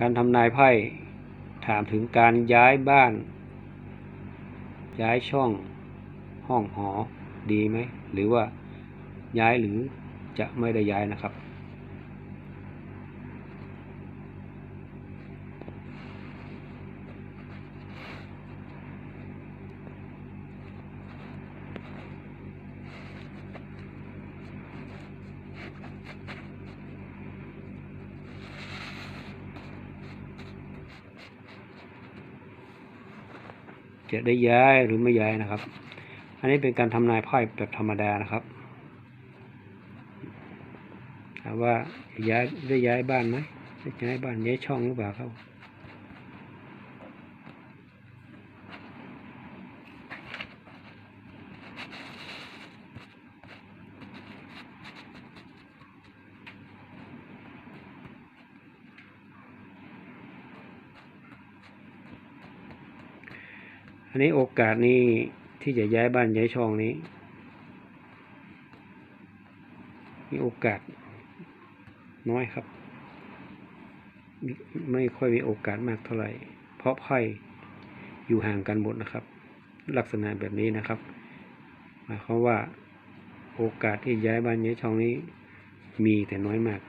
การทำนายไพ่ถามถึงการย้ายบ้าน ย้ายช่องห้องหอดีไหม หรือว่าย้ายหรือจะไม่ได้ย้ายนะครับ จะได้ย้ายหรือไม่ย้ายนะครับ อันนี้เป็นการทำนายไพ่แบบธรรมดานะครับถามว่าย้ายได้ย้ายบ้านไหมได้ย้ายบ้านย้ายช่องหรือเปล่าครับ อันนี้โอกาสนี้ที่จะย้ายบ้านย้ายช่องนี้ มีโอกาสน้อยครับ ไม่ค่อยมีโอกาสมากเท่าไหร่ เพราะไพ่อยู่ห่างกันหมดนะครับ ลักษณะแบบนี้นะครับ หมายความว่าโอกาสที่ย้ายบ้านย้ายช่องนี้มีแต่น้อยมาก